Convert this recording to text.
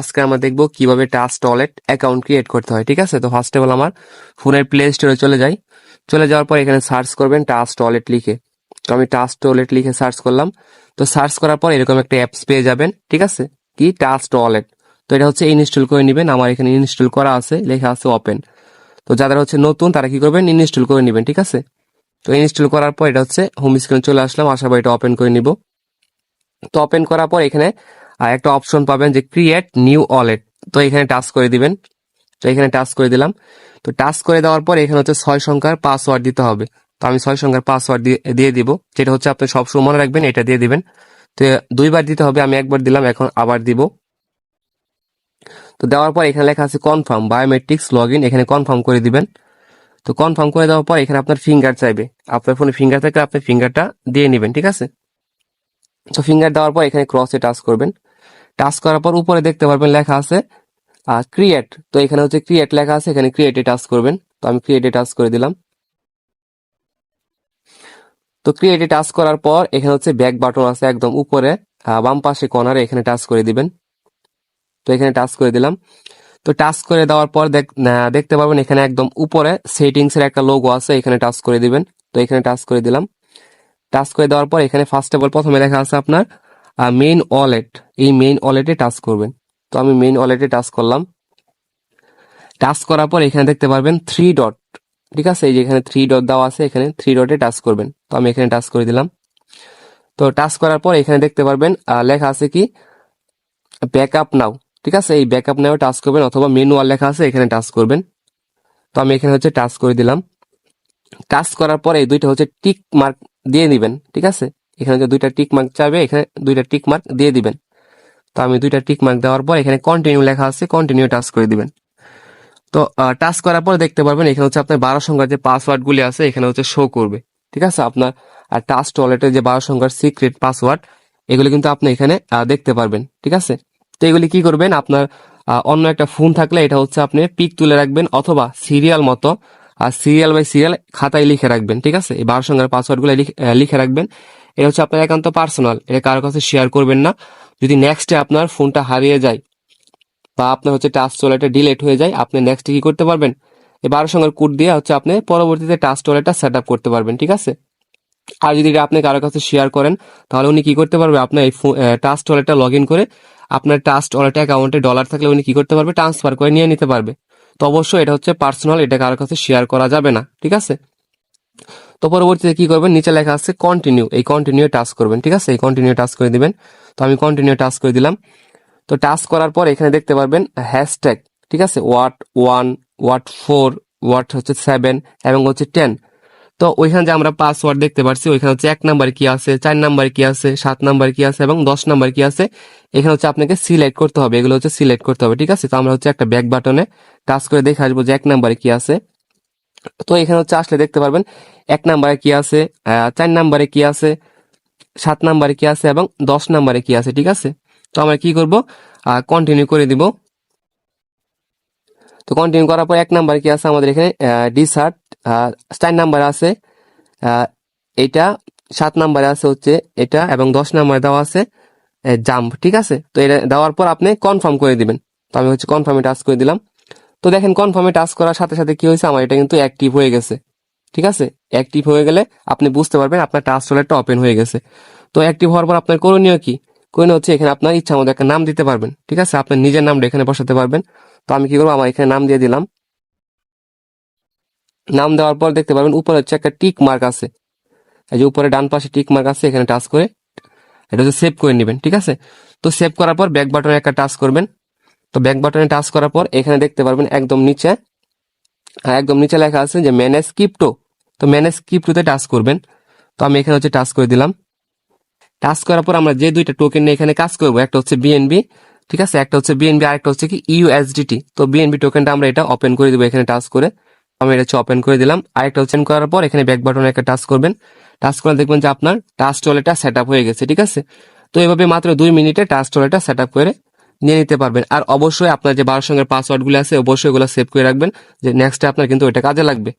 আজকে আমরা দেখব কীভাবে টাচ টয়লেট অ্যাকাউন্ট ক্রিয়েট করতে হয়, ঠিক আছে? তো ফার্স্ট অফ অল আমার ফোনের প্লে স্টোরে চলে যাই। চলে যাওয়ার পর এখানে সার্চ করবেন টাচ টয়লেট লিখে। তো আমি টাচ টয়লেট লিখে সার্চ করলাম। তো সার্চ করার পর এরকম একটা অ্যাপস পেয়ে যাবেন, ঠিক আছে? কি? টাচ টয়লেট তো এটা হচ্ছে ইনস্টল করে নেবেন। আমার এখানে ইনস্টল করা আছে, লেখা আছে ওপেন তো যাদের হচ্ছে নতুন, তারা কি করবেন? ইনস্টল করে নেবেন, ঠিক আছে? তো ইনস্টল করার পর এটা হচ্ছে হোম স্ক্রিনে চলে আসলাম। আশা এটা ওপেন করে নিব। তো ওপেন করার পর এখানে একটা অপশন পাবেন যে ক্রিয়েট নিউ ওয়ালেট তো এখানে টাচ করে দিবেন। তো এখানে টাচ করে দিলাম। তো টাচ করে দেওয়ার পর এখানে হচ্ছে ছয় সংখ্যার পাসওয়ার্ড দিতে হবে। তো আমি ছয় সংখ্যার পাসওয়ার্ড দিয়ে দিব। যেটা হচ্ছে আপনি সবসময় মনে রাখবেন, এটা দিয়ে দিবেন। তো দুইবার দিতে হবে, আমি একবার দিলাম, এখন আবার দিব। তো দেওয়ার পর এখানে লেখা আছে কনফার্ম বায়োমেট্রিক্স লগ ইন এখানে কনফার্ম করে দিবেন। তো কনফার্ম করে দেওয়ার পর এখানে আপনার ফিঙ্গার চাইবে। আপনার ফোনে ফিঙ্গার থাকলে আপনি ফিঙ্গারটা দিয়ে নেবেন, ঠিক আছে? তো ফিঙ্গার দেওয়ার পর এখানে ক্রসে টাচ করবেন। টাচ করার পর উপরে দেখতে পারবেন লেখা আছে ক্রিয়েট তো এখানে হচ্ছে ক্রিয়েট লেখা আছে, এখানে ক্রিয়েটে টাচ করবেন। তো আমি ক্রিয়েটে টাচ করে দিলাম। তো ক্রিয়েটে টাচ করার পর এখানে হচ্ছে ব্যাক বাটন আছে একদম উপরে বাম পাশে কর্নারে এখানে টাচ করে দিবেন। তো এখানে টাচ করে দিলাম। তো টাচ করে দেওয়ার পর দেখ- দেখতে পাবেন এখানে একদম উপরে সেটিংস এর একটা লোগো আছে, এখানে টাচ করে দিবেন। তো এখানে টাচ করে দিলাম। টাচ করে দেওয়ার পর এখানে ফার্স্ট অফ অল প্রথমে লেখা আছে আপনার মেইন ওয়ালেট এই মেইন ওয়ালেটে টাচ করবেন। তো আমি মেইন ওয়ালেটে টাচ করলাম। টাচ করার পর এখানে দেখতে পারবেন থ্রি ডট ঠিক আছে? এই যে এখানে থ্রি ডট দেওয়া আছে, এখানে থ্রি ডটে টাচ করবেন। তো আমি এখানে টাচ করে দিলাম। তো টাচ করার পর এখানে দেখতে পারবেন লেখা আছে কি? ব্যাকআপ নাও ঠিক আছে? এই ব্যাকআপ নাও টাচ করবেন অথবা মেনুয়াল লেখা আছে, এখানে টাচ করবেন। তো আমি এখানে হচ্ছে টাচ করে দিলাম। টাচ করার পরে এই দুইটা হচ্ছে টিক মার্ক দিয়ে দিবেন, ঠিক আছে? এখানে যে দুইটা টিক মার্ক চাবে এখানে দুইটা টিক মার্ক দিয়ে দিবেন। তো আমি দুইটা টিক মার্ক দেওয়ার পর এখানে কন্টিনিউ লেখা আছে কন্টিনিউ টাচ করে দিবেন। তো টাচ করার পর দেখতে পারবেন এখানে হচ্ছে আপনার বারো সংখ্যার যে পাসওয়ার্ড গুলি আছে, এখানে হচ্ছে শো করবে। ঠিক আছে? আপনার আর টাচ টয়লেটের যে বারো সংখ্যার সিক্রেট পাসওয়ার্ড এগুলো কিন্তু আপনি এখানে দেখতে পারবেন। ঠিক আছে? তো এগুলি কি করবেন? আপনার অন্য একটা ফোন থাকলে এটা হচ্ছে আপনি পিক তুলে রাখবেন অথবা সিরিয়াল মতো আর সিরিয়াল বাই সিরিয়াল খাতায় লিখে রাখবেন, ঠিক আছে? এই বারো সংখ্যার পাসওয়ার্ডগুলো লিখে রাখবেন। এটা হচ্ছে আপনার একান্ত পার্সোনাল এটা কারোর কাছে শেয়ার করবেন না। যদি নেক্সটে আপনার ফোনটা হারিয়ে যায় বা আপনার হচ্ছে টাচ টয়লেটে ডিলেট হয়ে যায়, আপনি নেক্সটে কি করতে পারবেন? এই বারো সংখ্যার কোড দিয়ে হচ্ছে আপনি পরবর্তীতে টাচ টয়লেটটা সেট আপ করতে পারবেন, ঠিক আছে? আর যদি এটা আপনি কারোর কাছে শেয়ার করেন, তাহলে উনি কি করতে পারবে? আপনার এই টাচ টয়লেটটা লগ ইন করে আপনার টাচ টয়লেট অ্যাকাউন্টে ডলার থাকলে উনি কি করতে পারবে? ট্রান্সফার করে নিয়ে নিতে পারবে। তো অবশ্যই এটা হচ্ছে পার্সোনাল এটা কারোর কাছে শেয়ার করা যাবে না, ঠিক আছে? তো পরবর্তীতে কি করবেন? নিচে লেখা আছে কন্টিনিউ এই কন্টিনিউ টাচ করবেন, ঠিক আছে? এই কন্টিনিউ টাচ করে দিবেন। তো আমি কন্টিনিউ টাচ করে দিলাম। তো টাচ করার পর এখানে দেখতে পারবেন হ্যাশট্যাগ ঠিক আছে? Watt one watt four watt হচ্ছে সেভেন এবং হচ্ছে টেন তো ওইখানে যে আমরা পাসওয়ার্ড দেখতে পাচ্ছি ওইখানে হচ্ছে এক নাম্বার কি আছে চার নাম্বার কি আছে সাত নাম্বার কি আছে এবং দশ নাম্বার কি আছে এখানে হচ্ছে আপনাকে সিলেক্ট করতে হবে এগুলো হচ্ছে সিলেক্ট করতে হবে ঠিক আছে তো আমরা হচ্ছে একটা ব্যাক বাটনে টাচ করে দেখে আসব যে এক নাম্বারে কি আছে তো এখানে হচ্ছে আসলে দেখতে পারবেন এক নাম্বারে কি আছে চার নাম্বারে কি আছে সাত নাম্বারে কি আছে এবং দশ নাম্বারে কি আছে ঠিক আছে তো আমরা কি করব কন্টিনিউ করে দিব তো কন্টিনিউ করার পর এক নাম্বারে কি আছে আমাদের এখানে ডিসার্ট চার নাম্বারে আছে এটা সাত নাম্বারে আছে হচ্ছে এটা এবং দশ নাম্বারে দেওয়া আছে জাম্প, ঠিক আছে? তো এটা দেওয়ার পর আপনি কনফার্ম করে দিবেন। তো আমি হচ্ছে কনফার্মে টাচ করে দিলাম। তো দেখেন কনফার্মে টাচ করার সাথে সাথে কি হয়েছে? আমার এটা কিন্তু অ্যাক্টিভ হয়ে গেছে, ঠিক আছে? অ্যাক্টিভ হয়ে গেলে আপনি বুঝতে পারবেন আপনার টাচ টয়লেটটা ওপেন হয়ে গেছে। তো অ্যাক্টিভ হওয়ার পর আপনার করণীয় কি? করণীয় হচ্ছে এখানে আপনার ইচ্ছা মতো একটা নাম দিতে পারবেন, ঠিক আছে? আপনার নিজের নামটা এখানে বসাতে পারবেন। তো আমি কি করব? আমার এখানে নাম দিয়ে দিলাম। নাম দেওয়ার পর দেখতে পারবেন উপরে হচ্ছে একটা টিক মার্ক আছে। এই যে উপরে ডান পাশে টিক মার্ক আছে, এখানে টাচ করে এটা হচ্ছে সেভ করে নেবেন, ঠিক আছে? তো সেভ করার পর ব্যাক বাটনে একটা টাচ করবেন। তো ব্যাক বাটনে টাচ করার পর এখানে দেখতে পারবেন একদম নিচে আর একদম নিচে লেখা আছে যে ম্যানেজ ক্রিপ্টো তো ম্যানেজ ক্রিপ্টোতে টাচ করবেন। তো আমি এখানে হচ্ছে টাচ করে দিলাম। টাচ করার পর আমরা যে দুইটা টোকেন নিয়ে এখানে কাজ করব, একটা হচ্ছে বিএনবি ঠিক আছে? একটা হচ্ছে বিএনবি আর একটা হচ্ছে কি ইউএসডিটি তো বিএনবি টোকেনটা আমরা এটা ওপেন করে দিব এখানে টাচ করে। আমি এটা হচ্ছে ওপেন করে দিলাম। আর একটা হচ্ছে করার পর এখানে ব্যাক বাটনে একটা টাচ করবেন। টাচ করে দেখবেন যে আপনার টাচ টয়লেটটা সেট হয়ে গেছে, ঠিক আছে? তো এভাবে মাত্র দুই মিনিটে টাচ টয়লেটটা সেট করে নিয়ে নিতে পারবেন। আর অবশ্যই আপনার যে বারো সঙ্গে পাসওয়ার্ডগুলো আছে, অবশ্যই এগুলো সেভ করে রাখবেন। যে নেক্সটে আপনার কিন্তু ওইটা কাজে লাগবে।